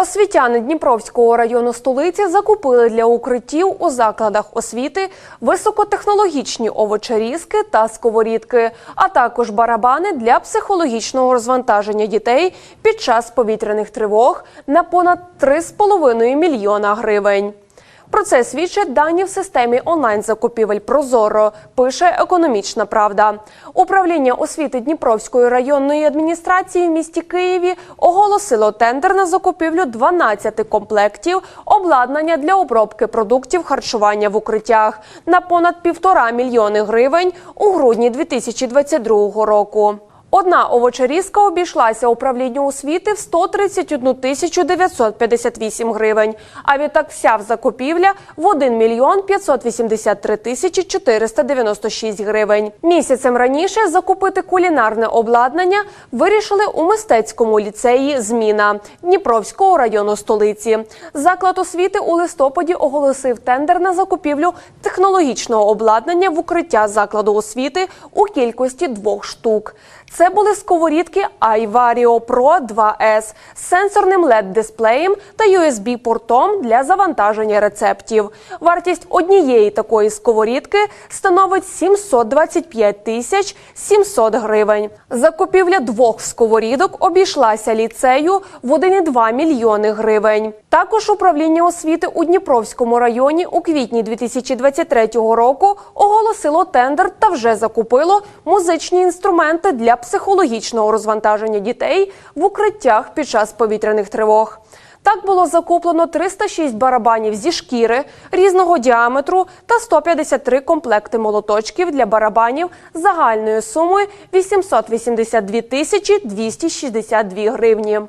Освітяни Дніпровського району столиці закупили для укриттів у закладах освіти високотехнологічні овочерізки та сковорідки, а також барабани для психологічного розвантаження дітей під час повітряних тривог на понад 3,5 мільйона гривень. Про це свідчать дані в системі онлайн-закупівель Прозоро, пише економічна правда. Управління освіти Дніпровської районної адміністрації в місті Києві оголосило тендер на закупівлю 12 комплектів обладнання для обробки продуктів харчування в укриттях на понад півтора мільйони гривень у грудні 2022 року. Одна овочерізка обійшлася управлінню освіти в 131 тисячу 958 гривень, а відтак вся в закупівля в 1 мільйон 583 тисячі 496 гривень. Місяцем раніше закупити кулінарне обладнання вирішили у мистецькому ліцеї «Зміна» Дніпровського району столиці. Заклад освіти у листопаді оголосив тендер на закупівлю технологічного обладнання в укриття закладу освіти у кількості двох штук. Це були сковорідки iVario Pro 2S з сенсорним LED-дисплеєм та USB-портом для завантаження рецептів. Вартість однієї такої сковорідки становить 725 тисяч 700 гривень. Закупівля двох сковорідок обійшлася ліцею в 1,2 мільйони гривень. Також управління освіти у Дніпровському районі у квітні 2023 року оголосило тендер та вже закупило музичні інструменти для психологічного розвантаження дітей в укриттях під час повітряних тривог. Так було закуплено 306 барабанів зі шкіри різного діаметру та 153 комплекти молоточків для барабанів загальною сумою 882 тисячі 262 гривні.